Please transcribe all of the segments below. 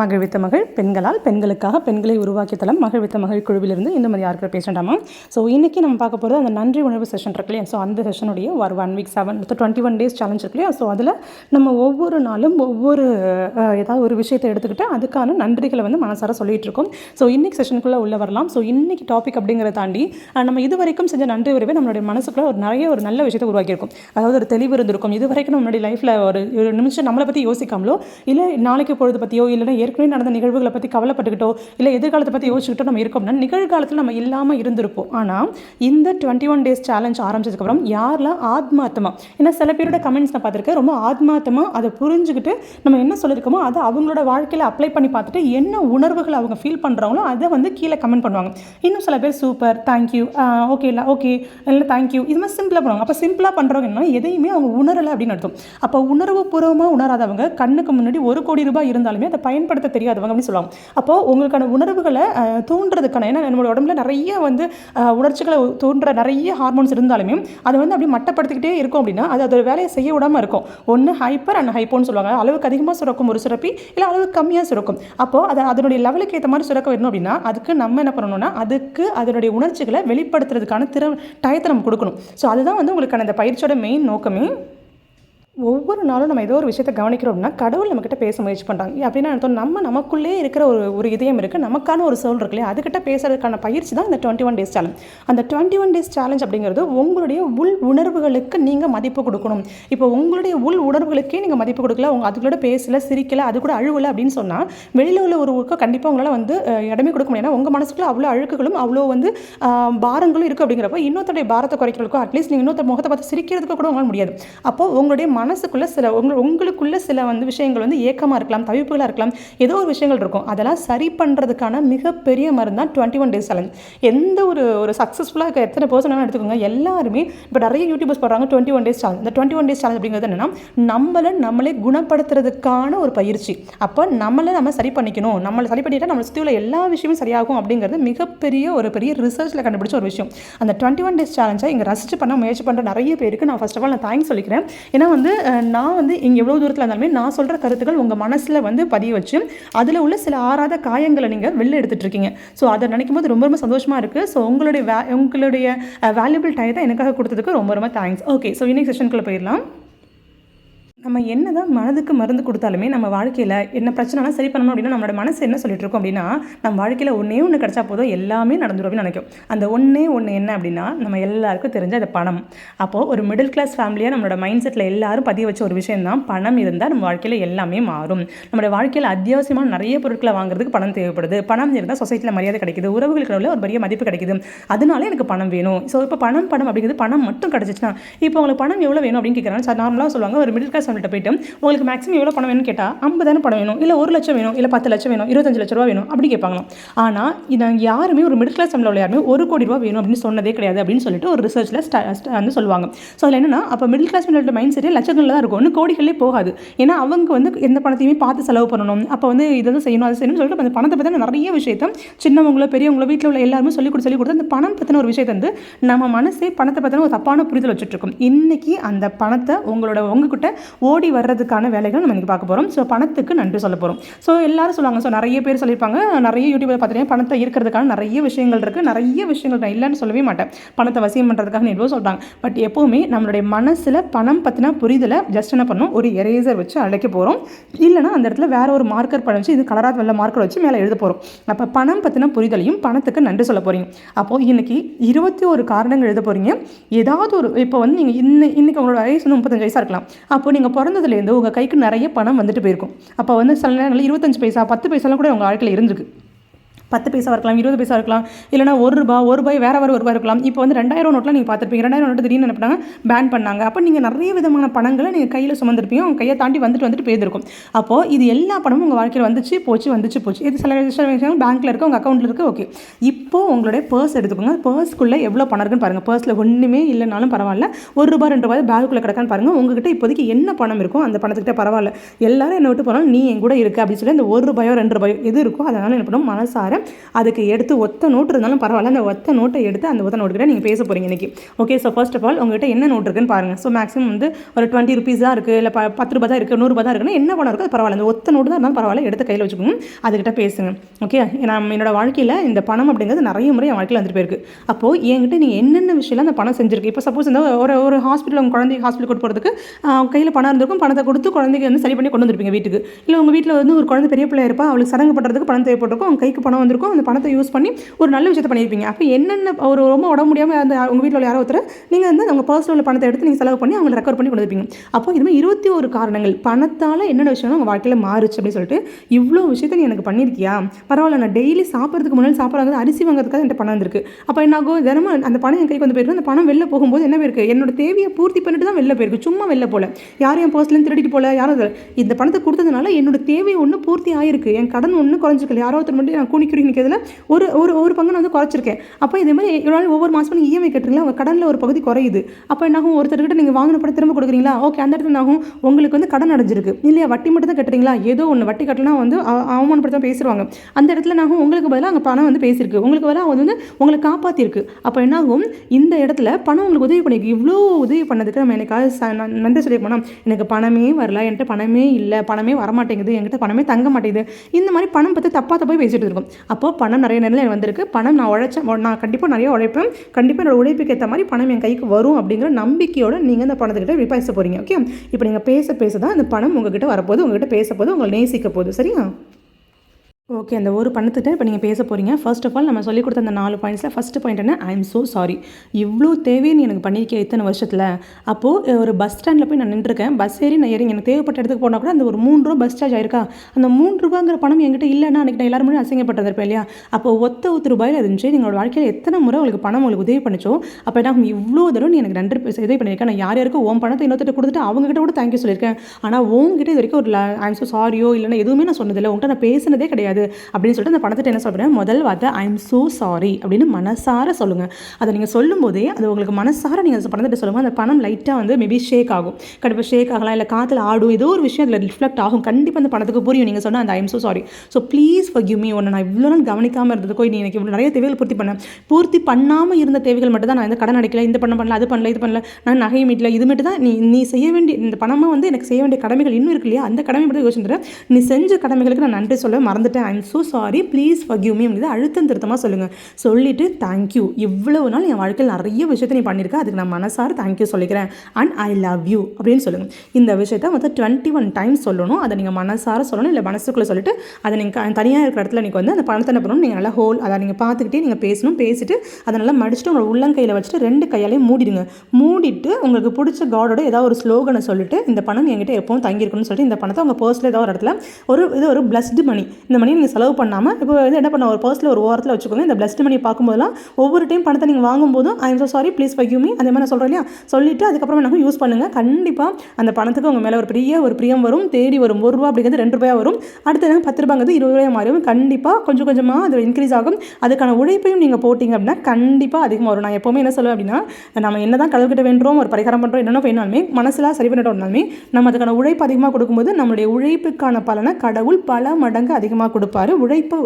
மகிழ்வித்த மகள் பெண்களால் பெண்களுக்காக பெண்களை உருவாக்கிய தளம் மகிழ்வித்த மகள் குழுவிலிருந்து இந்த மாதிரி யாருக்கு பேசண்டாமா? ஸோ இன்றைக்கி நம்ம பார்க்க போகிறது அந்த நன்றி உணர்வு செஷன் இருக்கு இல்லையா? ஸோ அந்த செஷனுடைய ஒரு one week seven twenty one days challenge இருக்கு இல்லையா? ஸோ அதில் நம்ம ஒவ்வொரு நாளும் ஒவ்வொரு ஏதாவது ஒரு விஷயத்தை எடுத்துக்கிட்டு அதுக்கான நன்றிகளை வந்து மனசார சொல்லிகிட்டு இருக்கோம். ஸோ இன்னைக்கு செஷனுக்குள்ளே உள்ள வரலாம். ஸோ இன்னைக்கு டாபிக் அப்படிங்கிறத தாண்டி நம்ம இது வரைக்கும் செஞ்ச நன்றி உறவே நம்மளுடைய மனசுக்குள்ள ஒரு நிறைய ஒரு நல்ல விஷயத்தை உருவாக்கியிருக்கும். அதாவது ஒரு தெளிவு இருந்திருக்கும். இது வரைக்கும் நம்மளுடைய லைஃப்பில் ஒரு ஒரு நிமிஷம் நம்மளை பற்றி யோசிக்காமலோ இல்லை நாளைக்கு பொழுது பற்றியோ இல்லைன்னா ஏற்கனவே நடந்த நிகழ்வுகளை பற்றி கவலைப்பட்டுக்கிட்டோ இல்லை எதிர்காலத்தை பற்றி யோசிச்சுக்கிட்டோ நம்ம இருக்கோம்னா நிகழ்காலத்தில் நம்ம இல்லாமல் இருந்திருப்போம். ஆனால் இந்த டுவெண்ட்டி ஒன் டேஸ் சேலஞ்ச் ஆரம்பிச்சதுக்கப்புறம் யாரெல்லாம் ஆத்மாத்தமாக ஏன்னா சில பேரோட கமெண்ட்ஸ் நான் பார்த்துருக்கேன் ரொம்ப ஆத்மாத்தமாக அதை புரிஞ்சுக்கிட்டு நம்ம என்ன சொல்லியிருக்கோமோ அதை அவங்களோட வாழ்க்கையில் அப்ளை பண்ணி பார்த்துட்டு என்ன உணர்வுகள் அவங்க ஃபீல் பண்ணுறாங்களோ அதை வந்து கீழே கமெண்ட் பண்ணுவாங்க. இன்னும் சில பேர் சூப்பர் தேங்க்யூ ஓகே இல்லை ஓகே இல்லை தேங்க்யூ இது மாதிரி சிம்பிளாக பண்ணுவாங்க. அப்போ சிம்பிளாக பண்ணுறவங்க என்ன எதையுமே அவங்க உணரலை அப்படின்னு அர்த்தம். அப்போ உணர்வு பூர்வமாக உணராதவங்க கண்ணுக்கு முன்னாடி ஒரு கோடி ரூபாய் இருந்தாலுமே அதை பயன்படுத்த தெரியாதவங்க அப்படின்னு சொல்லுவாங்க. அப்போ உங்களுக்கான உணர்வுகளை தூண்டுறதுக்கான ஏன்னா நம்மளோட உடம்புல நிறைய வந்து உணர்ச்சிகளை தூண்டுற நிறைய ஹார்மோன்ஸ் இருந்தாலுமே அதை வந்து அப்படியே மட்டப்படுத்திக்கிட்டே இருக்கும் அப்படின்னா அது அதோட வேலையை செய்ய விடாமல் இருக்கும். ஒன்று ஹைப்பர் அண்ட் ஹைப்போன்னு சொல்லுவாங்க. அளவுக்கு அதிகமாக சுரக்கும் ஒரு சுரப்பி இல்லை அளவுக்கு கம்மியாக சுரக்கும். அப்போது அதை அதனுடைய லெவலுக்கு ஏற்ற மாதிரி சுரக்க வரணும் அப்படின்னா அதுக்கு நம்ம என்ன பண்ணணும்னா அதுக்கு அதனுடைய உணர்ச்சிகளை வெளிப்படுத்துறதுக்கான திற டயத்தை நம்ம கொடுக்கணும். ஸோ அதுதான் வந்து உங்களுக்கான இந்த பயிற்சியோட மெயின் நோக்கமே. ஒவ்வொரு நாளும் நம்ம ஏதோ ஒரு விஷயத்தை கவனிக்கிறோம் அப்படின்னா கடவுள் நம்மக்கிட்ட பேச முயற்சி பண்ணுறாங்க அப்படின்னா அர்த்தம் நம்ம நமக்குள்ளே இருக்கிற ஒரு ஒரு இதயம் இருக்குது நமக்கான ஒரு சோல் இருக்கு இல்லையா? அதுக்கிட்ட பேசுறதுக்கான பயிற்சி தான் இந்த டுவெண்ட்டி ஒன் டேஸ் சேலஞ்ச் அந்த டுவெண்ட்டி ஒன் டேஸ் சேலஞ்ச் அப்படிங்கிறது உங்களுடைய உள் உணர்வுகளுக்கு நீங்கள் மதிப்பு கொடுக்கணும். இப்போ உங்களுடைய உள் உணர்வுகளுக்கே நீங்கள் மதிப்பு கொடுக்கல உங்க அதுக்கூட பேசல சிரிக்கல அது கூட அழுவலை அப்படின்னு சொன்னால் வெளியில் உள்ள ஒருவருக்கு கண்டிப்பாக உங்களால் வந்து இடமே கொடுக்க முடியும் ஏன்னா உங்கள் மனசுக்குள்ள அவ்வளோ அழுக்குகளும் அவ்வளோ வந்து பாரங்களும் இருக்குது அப்படிங்கிறப்ப இன்னொருத்தருடைய பாரத்தை குறைக்கிறதுக்கோ அட்லீஸ்ட் நீங்கள் இன்னொருத்தர் முகத்தை பார்த்து சிரிக்கிறதுக்கு கூட உங்களால் முடியாது. அப்போ உங்களுடைய மனசுக்குள்ள சில உங்க உங்களுக்குள்ள சில வந்து விஷயங்கள் வந்து ஏக்கமாக இருக்கலாம் தவிப்புகளாக இருக்கலாம். ஏதோ ஒரு விஷயங்கள் இருக்கும். அதெல்லாம் சரி பண்ணுறதுக்கான மிகப்பெரிய மருந்து தான் டுவெண்ட்டி ஒன் டேஸ் சேலஞ்ச் எந்த ஒரு ஒரு சக்ஸஸ்ஃபுல்லாக இருக்க எத்தனை பர்சன் எடுத்துக்கோங்க. எல்லாருமே இப்போ நிறைய யூடியூபர்ஸ் போடுறாங்க டுவெண்ட்டி ஒன் டேஸ் சேலஞ்ச் இந்த டுவெண்ட்டி ஒன் டேஸ் சேலஞ்ச் அப்படிங்கிறது என்னன்னா நம்மளை நம்மளே குணப்படுத்துறதுக்கான ஒரு பயிற்சி. அப்போ நம்மளை நம்ம சரி பண்ணிக்கணும். நம்மளை சரி பண்ணிட்டால் நம்மளை சுற்றி உள்ள எல்லா விஷயமும் சரியாகும் அப்படிங்கிறது மிகப்பெரிய ஒரு பெரிய ரிசர்ச்சில் கண்டுபிடிச்ச ஒரு விஷயம். அந்த டுவெண்ட்டி ஒன் டேஸ் சேலஞ்சை இங்கே ரசிச்சு பண்ண முயற்சி பண்ணுற நிறைய பேருக்கு நான் ஃபர்ஸ்ட் ஆஃப் ஆல் நான் தேங்க்ஸ் சொல்லிக்கிறேன். ஏன்னா வந்து நான் வந்து இங்கே எவ்வளோ தூரத்தில் இருந்தாலுமே நான் சொல்கிற கருத்துக்கள் உங்கள் மனசில் வந்து பதிய வச்சு அதில் உள்ள சில ஆறாத காயங்களை நீங்கள் வெளில எடுத்துட்டு இருக்கீங்க. ஸோ அதை நினைக்கும் போது ரொம்ப ரொம்ப சந்தோஷமாக இருக்குது ஸோ உங்களுடைய வே உங்களுடைய வேல்யூபிள் டயத்தை எனக்காக கொடுத்ததுக்கு ரொம்ப ரொம்ப தேங்க்ஸ் ஓகே ஸோ இன்னைக்கு செஷனுக்குள்ளே போயிடலாம். நம்ம என்ன தான் மனதுக்கு மருந்து கொடுத்தாலுமே நம்ம வாழ்க்கையில் என்ன பிரச்சனைனா சரி பண்ணணும் அப்படின்னா நம்மளோட மனசு என்ன சொல்லிட்டு இருக்கோம் அப்படின்னா நம்ம வாழ்க்கையில் ஒன்றே ஒன்று கிடச்சா போதும் எல்லாமே நடந்துடும் அப்படின்னு நினைக்கும். அந்த ஒன்றே ஒன்று என்ன அப்படின்னா நம்ம எல்லாருக்கும் தெரிஞ்ச அது பணம். அப்போது ஒரு மிடில் கிளாஸ் ஃபேமிலியாக நம்மளோட மைண்ட் செட்டில் எல்லாரும் பதிய வச்ச ஒரு விஷயம் தான் பணம் இருந்தால் நம்ம வாழ்க்கையில் எல்லாமே மாறும். நம்மளோட வாழ்க்கையில் அத்தியாவசியமான நிறைய பொருட்களை வாங்குறதுக்கு பணம் தேவைப்படுது. பணம் இருந்தால் சொசைட்டியில் மரியாதை கிடைக்குது. உறவுகளுக்கு உள்ள ஒரு பெரிய மதிப்பு கிடைக்குது. அதனால எனக்கு பணம் வேணும். ஸோ இப்போ பணம் பணம் அப்படிங்கிறது பணம் மட்டும் கிடச்சிச்சுன்னா இப்போ உங்களுக்கு பணம் எவ்வளோ வேணும் அப்படின்னு கேட்குறாங்க சார் நார்மலாக சொல்லுவாங்க. ஒரு மிடில் கிளாஸ் ஃபேமிலிட்ட போயிட்டு உங்களுக்கு மேக்ஸிமம் எவ்வளோ பணம் வேணும்னு கேட்டால் ஐம்பதாயிரம் பணம் வேணும் இல்லை ஒரு லட்சம் வேணும் இல்லை பத்து லட்சம் வேணும் இருபத்தஞ்சு லட்ச ரூபா வேணும் அப்படி கேட்பாங்களாம். ஆனால் இதை யாருமே ஒரு மிடில் கிளாஸ் ஃபேமிலியில் உள்ள யாருமே ஒரு கோடி ரூபா வேணும் அப்படின்னு சொன்னதே கிடையாது அப்படின்னு சொல்லிட்டு ஒரு ரிசர்ச்சில் வந்து சொல்லுவாங்க. ஸோ அதில் என்னன்னா அப்போ மிடில் கிளாஸ் ஃபேமிலியோட மைண்ட் செட்டே லட்சங்களில் தான் இருக்கும். ஒன்று கோடிகளே போகாது. ஏன்னா அவங்க வந்து எந்த பணத்தையுமே பார்த்து செலவு பண்ணணும். அப்போ வந்து இதை வந்து செய்யணும் அதை செய்யணும்னு சொல்லிட்டு அந்த பணத்தை பற்றி நிறைய விஷயத்த சின்னவங்களோ பெரியவங்களோ வீட்டில் உள்ள எல்லாருமே சொல்லி கொடுத்து சொல்லி கொடுத்து அந்த பணம் பற்றின ஒரு விஷயத்தை வந்து நம்ம மனசே பணத்தை பற்றின ஒரு தப்பான புரிதல் வச்சுட்டு இருக்கோம். இன்னைக்கு அந்த பணத்தை உங்களோட உங்ககிட்ட ஓடி வர்றதுக்கான வேலைகள் நம்ம இன்றைக்கி பார்க்க போகிறோம் ஸோ பணத்துக்கு நன்றி சொல்ல போகிறோம் ஸோ எல்லாரும் சொல்லுவாங்க. ஸோ நிறைய பேர் சொல்லியிருப்பாங்க. நிறைய யூடியூபில் பார்த்துட்டேன் பணத்தை ஈர்க்கிறதுக்கான நிறைய விஷயங்கள் இருக்குது நிறைய விஷயங்கள் நான் இல்லைன்னு சொல்லவே மாட்டேன். பணத்தை வசியம் பண்ணுறதுக்காக எவ்வளோ சொல்கிறாங்க பட் எப்போவுமே நம்மளுடைய மனசில் பணம் பற்றின புரிதலை ஜஸ்ட் என்ன பண்ணணும் ஒரு எரேசர் வச்சு அழைக்க போகிறோம் இல்லைனா அந்த இடத்துல வேற ஒரு மார்க்கர் படம் வச்சு இது கலராக வெள்ள மார்க்கர் வச்சு மேலே எழுத போகிறோம் அப்போ பணம் பற்றின புரிதலையும் பணத்துக்கு நன்றி சொல்ல போகிறீங்க அப்போது இன்றைக்கி இருபத்தி ஒரு காரணங்கள் எழுத போகிறீங்க ஏதாவது ஒரு இப்போ வந்து நீங்கள் இன்ன இன்னைக்கு உங்களோட வயசு வந்து முப்பத்தஞ்சு வயசாக இருக்கலாம். அப்போ நீங்கள் பிறந்ததுலேருந்து உங்கள் கைக்கு நிறைய பணம் வந்துட்டு போயிருக்கும். அப்போ வந்து சில நேரங்களில் இருபத்தஞ்சு பைசா பத்து பைசாலாம் கூட உங்கள் வாழ்க்கையில் இருந்திருக்கு. பத்து பைசா இருக்கலாம் இருபது பைசா இருக்கலாம் இல்லைனா ஒரு ரூபா ஒரு ரூபாய் வேறு வேறு ஒரு ரூபாய் இருக்கலாம். இப்போ வந்து ரெண்டாயிரம் நோட்டில் நீங்கள் பார்த்துருப்பீங்க. ரெண்டாயிரம் நோட்டு திடீர்னு அனுப்பினாங்க பண்ணாங்க பேன் பண்ணாங்க. அப்போ நீங்கள் நிறைய விதமான பணங்களை நீங்கள் கையில் சுமந்திருப்பீங்க. உங்கள் கையை தாண்டி வந்துட்டு வந்துட்டு போயிருக்கும். அப்போது இது எல்லா பணமும் உங்கள் வாழ்க்கையில் வந்துச்சு போச்சு வந்துச்சு போச்சு. இது சில விஷயம் விஷயங்கள் பேங்க்கில் இருக்குது உங்கள் அக்கௌண்ட்டில் இருக்குது ஓகே இப்போது உங்களுடைய பர்ஸ் எடுத்துக்கோங்க. பர்ஸ்க்குள்ளே எவ்வளோ பணம் இருக்குன்னு பாருங்கள் பர்ஸில் ஒன்றுமே இல்லைனாலும் பரவாயில்ல. ஒரு ரூபாய் ரெண்டு ரூபாய் பேக்குள்ளே கிடக்கான்னு பாருங்கள் உங்ககிட்ட இப்போதைக்கு என்ன பணம் இருக்கோ அந்த பணத்துக்கிட்ட பரவாயில்ல. எல்லாரும் என்ன விட்டு போனாலும் நீ என் கூட இருக்குது அப்படின்னு சொல்லி அந்த ஒரு ரூபாயோ ரெண்டு ரூபாயோ எது இருக்கோ அதனால் என்ன பண்ணும்? மனசார அதுக்கு எடுத்து ஒத்த நோட்டு இருந்தாலும் பரவாயில்ல. அந்த ஒத்த நோட்டை எடுத்து அந்த ஒத்த நோட்டுக்கிட்ட நீங்கள் பேச போகிறீங்க இன்றைக்கி okay so first of all உங்கள்கிட்ட என்ன நோட் இருக்குன்னு பாருங்கள் ஸோ மேக்ஸிமம் வந்து ஒரு டுவெண்ட்டி ருபீஸ் தான் இருக்குது இல்லை ப பத்து ரூபா தான் இருக்குது நூறுரூபா தான் இருக்குன்னா என்ன பணம் இருக்குது பரவாயில்ல. அந்த ஒத்த நோட்டு தான் இருந்தாலும் பரவாயில்ல. எடுத்து கையில் வச்சுக்கோங்க அதுக்கிட்ட பேசுங்க. ஓகே நான் என்னோட வாழ்க்கையில் இந்த பணம் அப்படிங்கிறது நிறைய முறை என் வாழ்க்கையில் வந்துட்டு போயிருக்கு. அப்போது என்கிட்ட நீங்கள் என்னென்ன விஷயம் அந்த பணம் செஞ்சிருக்கு? இப்போ சப்போஸ் இந்த ஒரு ஒரு ஹாஸ்பிட்டல் உங்கள் குழந்தைக்கு ஹாஸ்பிட்டல் கொண்டு போகிறதுக்கு கையில் பணம் இருந்திருக்கும். பணத்தை கொடுத்து குழந்தைக்கு வந்து சரி பண்ணி கொண்டு வந்திருப்பீங்க வீட்டுக்கு. இல்லை உங்கள் வீட்டில் வந்து ஒரு குழந்தை பெரிய பிள்ளை இருப்பா. அவளுக்கு சடங்கு பண்ணுறதுக்கு பணம் தேவைப்பட்டிருக்கும். அவங்க கைக்கு பணம் வந்திருக்கும் அந்த பணத்தை யூஸ் பண்ணி ஒரு நல்ல விஷயத்தை பண்ணியிருப்பீங்க அப்போ என்னென்ன ஒரு ரொம்ப உடம்பு முடியாமல் அந்த உங்கள் வீட்டில் உள்ள யாரோ ஒருத்தர் நீங்கள் வந்து அவங்க பர்சனல் பணத்தை எடுத்து நீங்கள் செலவு பண்ணி அவங்களை ரெக்கவர் பண்ணி கொண்டு வந்துருப்பீங்க. அப்போ இதுமாதிரி இருபத்தி ஒரு காரணங்கள் பணத்தால் என்னென்ன விஷயம் உங்கள் வாழ்க்கையில் மாறுச்சு அப்படின்னு சொல்லிட்டு இவ்வளோ விஷயத்த நீ எனக்கு பண்ணியிருக்கியா பரவாயில்ல நான் டெய்லி சாப்பிட்றதுக்கு முன்னாடி சாப்பிட்றது அரிசி வாங்குறதுக்காக என்கிட்ட பணம் வந்திருக்கு அப்போ என்ன ஆகும்? தினமும் அந்த பணம் என் கைக்கு வந்து போயிருக்கு அந்த பணம் வெளில போகும்போது என்ன போயிருக்கு? என்னோட தேவையை பூர்த்தி பண்ணிட்டு தான் வெளில போயிருக்கு. சும்மா வெளில போல. யாரும் என் பர்ஸ்லேருந்து திருடிட்டு போல யாரும் இந்த பணத்தை கொடுத்ததுனால என்னோட தேவை ஒன்று பூர்த்தி ஆயிருக்கு. என் கடன் ஒன்று குறைஞ்சிக்கல யாரோ ஒருத்தர் மட்டும் நான் கூணி குறுக்கி நிற்கிறதுல ஒரு ஒரு ஒரு பங்கு நான் வந்து குறைச்சிருக்கேன். அப்போ இதே மாதிரி இவ்வளோ நாள் ஒவ்வொரு மாதமும் நீங்கள் இஎம்ஐ கட்டுறீங்களா? உங்கள் கடனில் ஒரு பகுதி குறையுது. அப்போ என்னாகும்? ஒருத்தர்கிட்ட நீங்கள் வாங்கின பணம் திரும்ப கொடுக்குறீங்களா? ஓகே அந்த இடத்துல என்னாகும்? உங்களுக்கு வந்து கடன் அடைஞ்சிருக்கு. இல்லையா வட்டி மட்டும் தான் கட்டுறீங்களா? ஏதோ ஒன்று வட்டி கட்டினா வந்து அவ- அவமானப்படுத்த பேசுவாங்க அந்த இடத்துல என்னாகும்? உங்களுக்கு பதிலாக அங்கே பணம் வந்து பேசியிருக்கு. உங்களுக்கு பதிலாக அது வந்து உங்களை காப்பாற்றிருக்கு அப்போ என்னாகும்? இந்த இடத்துல பணம் உங்களுக்கு உதவி பண்ணிருக்கு இவ்வளோ உதவி பண்ணதுக்கு நம்ம எனக்காக ச- நன்றி சொல்லி போனோம் எனக்கு பணமே வரல. என்கிட்ட பணமே இல்லை. பணமே வரமாட்டேங்குது. என்கிட்ட பணமே தங்க மாட்டேங்குது. இந்த மாதிரி பணம் பற்றி தப்பாக தப்பாக பேசிகிட்டு இருக்கும் அப்போ பணம் நிறைய நேரம் எனக்கு வந்திருக்கு. பணம் நான் உழைச்சேன் நான் கண்டிப்பாக நிறைய உழைப்பேன். கண்டிப்பாக என்னோட உழைப்புக்கு ஏற்ற மாதிரி பணம் என் கைக்கு வரும் அப்படிங்கிற நம்பிக்கையோடு நீங்கள் அந்த பணத்துக்கிட்ட பேச போகிறீங்க ஓகே இப்போ நீங்கள் பேச பேச தான் அந்த பணம் உங்ககிட்ட வரப்போகுது உங்ககிட்ட பேச போது உங்களை நேசிக்க போகுது சரியா? ஓகே அந்த ஒரு பணத்துக்கிட்ட இப்போ நீங்கள் பேச போகிறீங்க ஃபர்ஸ்ட் ஆஃப் ஆல் நம்ம சொல்லிக் கொடுத்த அந்த நாலு பாயிண்ட்ஸில் ஃபஸ்ட்டு பாயிண்ட் என்ன? ஐ எம் ஸோ சாரி இவ்வளோ தேவையை நீ எனக்கு பண்ணியிருக்கேன் இத்தனை வருஷத்தில்? அப்போது ஒரு பஸ் ஸ்டாண்டில் போய் நான் நின்றுருக்கேன். பஸ் ஏறி நான் ஏறி எனக்கு தேவைப்பட்ட இடத்துக்கு போனால் கூட அந்த ஒரு மூணு ரூபா பஸ் சார்ஜ் ஆயிருக்கா? அந்த மூணு ரூபாங்கிற பணம் என்கிட்ட இல்லைன்னா அன்றைக்கி நான் எல்லாரும் முன்னாடி இல்லையா? அப்போ ஒத்த ஒத்து ரூபாயில் இருந்துச்சு. நீங்களோட வாழ்க்கையில் எத்தனை முறை உங்களுக்கு பணம் உங்களுக்கு உதவி பண்ணிச்சோ அப்போ என்ன இவ்வளோ தடவை நீ எனக்கு நன்றி உதவி பண்ணியிருக்கேன். நான் யார் யாருக்கும் உன் பணத்தை இன்னொருத்தர் கொடுத்துட்டு அவங்ககிட்ட கூட தேங்க்யூ சொல்லியிருக்கேன். ஆனால் உங்ககிட்ட இது வரைக்கும் ஒரு ஐ எம் ஸோ சாரியோ இல்லைன்னா எதுவுமே நான் சொன்னதில்லை. உங்கள்கிட்ட நான் பேசினதே கிடையாது. அப்படின்னு சொல்லிட்டு அந்த பணத்தை என்ன சொல்கிறேன் முதல் வார்த்தை ஐ எம் ஸோ சாரி அப்படின்னு மனசார சொல்லுங்கள் அதை நீங்கள் சொல்லும்போதே அது உங்களுக்கு மனசார நீங்கள் அந்த பணத்தை சொல்லுங்கள் அந்த பணம் லைட்டாக வந்து மேபி ஷேக் ஆகும். கண்டிப்பாக ஷேக் ஆகலாம். இல்லை காற்றுல ஆடும். ஏதோ ஒரு விஷயம் அதில் ரிஃப்ளெக்ட் ஆகும். கண்டிப்பாக அந்த பணத்துக்கு புரியும். நீங்கள் சொன்ன அந்த I am so sorry so please forgive me ஒன்று நான் இவ்வளோ நாள் கவனிக்காமல் இருந்ததுக்கோ நீ எனக்கு இவ்வளோ நிறைய தேவைகள் பூர்த்தி பண்ணேன் பூர்த்தி பண்ணாமல் இருந்த தேவைகள் மட்டும் தான் நான் இந்த கடன் அடைக்கல இந்த பண்ண பண்ணல அது பண்ணல இது பண்ணல நான் நகை மீட்டல இது மட்டும் தான் நீ நீ செய்ய வேண்டிய இந்த பணமாக வந்து எனக்கு செய்ய வேண்டிய கடமைகள் இன்னும் இருக்கு இல்லையா? அந்த கடமை மட்டும் யோசிச்சுட்டு நீ செஞ்ச கடமைகளுக்கு நான் நன்றி சொல்ல மறந்துட்டேன். I am so sorry please forgive me அழுத்தம் திருத்தமாக சொல்லுங்கள் சொல்லிவிட்டு தேங்க்யூ இவ்வளவு நாள் என் வாழ்க்கையில் நிறைய விஷயத்தை நீ பண்ணியிருக்க. அதுக்கு நான் மனசார தேங்க்யூ சொல்லிக்கிறேன். அண்ட் ஐ லவ் யூ அப்படின்னு சொல்லுங்கள் இந்த விஷயத்தை மொத்தம் டுவெண்ட்டி ஒன் டைம்ஸ் சொல்லணும். அதை நீங்கள் மனசார சொல்லணும். இல்லை மனசுக்குள்ளே சொல்லிட்டு அதை நீங்கள் தனியாக இருக்கிற இடத்துல நீங்கள் வந்து அந்த பணத்தை என்ன பண்ணணும்? நீங்கள் நல்லா ஹோல் அதை நீங்கள் பார்த்துக்கிட்டே நீங்கள் பேசணும். பேசிட்டு அதை நல்லா மடிச்சுட்டு உங்களோட உள்ளங்கையில் வச்சுட்டு ரெண்டு கையாலையும் மூடிடுங்க. மூடிட்டு உங்களுக்கு பிடிச்ச காடோட ஏதாவது ஒரு ஸ்லோகனை சொல்லிட்டு இந்த பணம் என்கிட்ட எப்பவும் தங்கியிருக்கணும்னு சொல்லிட்டு இந்த பணத்தை உங்கள் பர்ஸில் ஏதாவது ஒரு இடத்துல ஒரு இது ஒரு பிளஸ்டு மணி இந்த மணி நீங்கள் செலவு பண்ணாமல் இப்போ வந்து என்ன பண்ண ஒரு பர்ஸில் ஒரு ஓரத்தில் வச்சுக்கோங்க. இந்த பிளஸ்ட் மணி பார்க்கும்போதெல்லாம் ஒவ்வொரு டைம் பணத்தை நீங்கள் வாங்கும்போதும் I am so sorry please five me அந்த மாதிரி நான் சொல்கிறேன் இல்லையா? சொல்லிட்டு அதுக்கப்புறம் எனக்கு யூஸ் பண்ணுங்கள் கண்டிப்பாக அந்த பணத்துக்கு உங்கள் மேலே ஒரு பெரிய ஒரு பிரியம் வரும். தேடி வரும். ஒரு ரூபா அப்படிங்கிறது ரெண்டு ரூபாய் வரும். அடுத்து என்ன பத்து ரூபாங்கிறது இருபது ரூபாய் மாறும் கண்டிப்பாக கொஞ்சம் கொஞ்சமாக அது இன்க்ரீஸ் ஆகும். அதுக்கான உழைப்பையும் நீங்கள் போட்டிங்க அப்படின்னா கண்டிப்பாக அதிகமாக வரும். நான் எப்போவுமே என்ன சொல்லுவேன் அப்படின்னா நம்ம என்ன தான் கடவுள்கிட்ட வேண்டுறோம் ஒரு பரிகாரம் பண்ணுறோம் என்னென்ன வேணாலுமே மனசில் சரி பண்ணிட்டோம்னாலுமே நம்ம அதுக்கான உழைப்பு அதிகமாக கொடுக்கும்போது நம்மளுடைய உழைப்புக்கான பலனை கடவுள் பல மடங்கு அதிகமாக கொடுக்கும் கொடுப்பாரு. உழைப்பு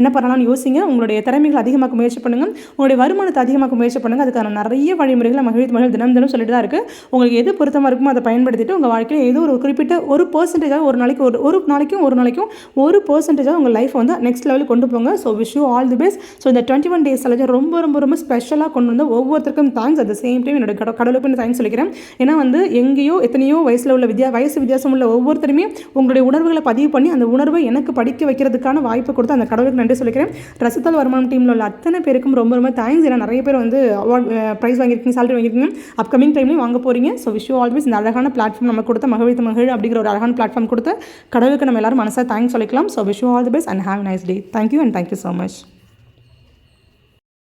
என்ன பண்ணலாம்னு யோசிங்க. உங்களுடைய திறமைகளை அதிகமாக்க முயற்சி பண்ணுங்கள் உங்களுடைய வருமானத்தை அதிகமாக்க முயற்சி பண்ணுங்கள் அதுக்கான நிறைய வழிமுறைகளை மகிழ்ச்சி மகிழ் தினம் தினம் சொல்லிட்டு தான் இருக்குது உங்களுக்கு எது பொருத்தமாக இருக்குமோ அதை பயன்படுத்திட்டு உங்கள் வாழ்க்கையில் ஏதோ ஒரு குறிப்பிட்ட ஒரு பர்சன்டேஜாக ஒரு நாளைக்கு ஒரு ஒரு நாளைக்கும் ஒரு நாளைக்கும் ஒரு பர்சன்டேஜாக உங்கள் லைஃப் வந்து நெக்ஸ்ட் லெவலுக்கு கொண்டு போங்க. So wish you all the best so இந்த டுவெண்ட்டி ஒன் டேஸ் செலஜர் ரொம்ப ரொம்ப ரொம்ப ஸ்பெஷலாக கொண்டு வந்து ஒவ்வொருத்தருக்கும் thanks at the same time என்னோட கட கடவுளுக்கு தேங்க்ஸ் சொல்லிக்கிறேன். ஏன்னா வந்து எங்கேயோ எத்தனையோ வயசில் உள்ள வித்தியா வயசு வித்தியாசம் உள்ள ஒவ்வொருத்தருமே உங்களுடைய உணர்வுகளை பதிவு பண்ணி அந்த உணர்வை எனக்கு படிக்க வைக்கிறதுக்கான வாய்ப்பு கொடுத்து அந்த கடவுளுக்கு நன்றி சொல்லிக்கிறேன். ரசத்தால் வருமானம் டீமில் உள்ள அத்தனை பேருக்கும் ரொம்ப ரொம்ப தேங்க்ஸ் ஏன்னா நிறைய பேர் வந்து அவார்ட் ப்ரைஸ் வாங்கியிருக்கீங்க சேலரி வாங்கியிருக்கீங்க. அப்கமிங் டைம்லையும் வாங்க போகிறீங்க ஸோ விஷ் யூ ஆல்வேஸ் இந்த அழகான பிளாட்ஃபார்ம் நம்ம கொடுத்த மகிழ்த்து மகிழ் அப்படிங்கிற ஒரு அழகான பிளாட்ஃபார்ம் கொடுத்து கடவுளுக்கு நம்ம எல்லாரும் மனசாக தேங்க்ஸ் சொல்லிக்கலாம். So wish you all the best and have nice day thank you and thank you so much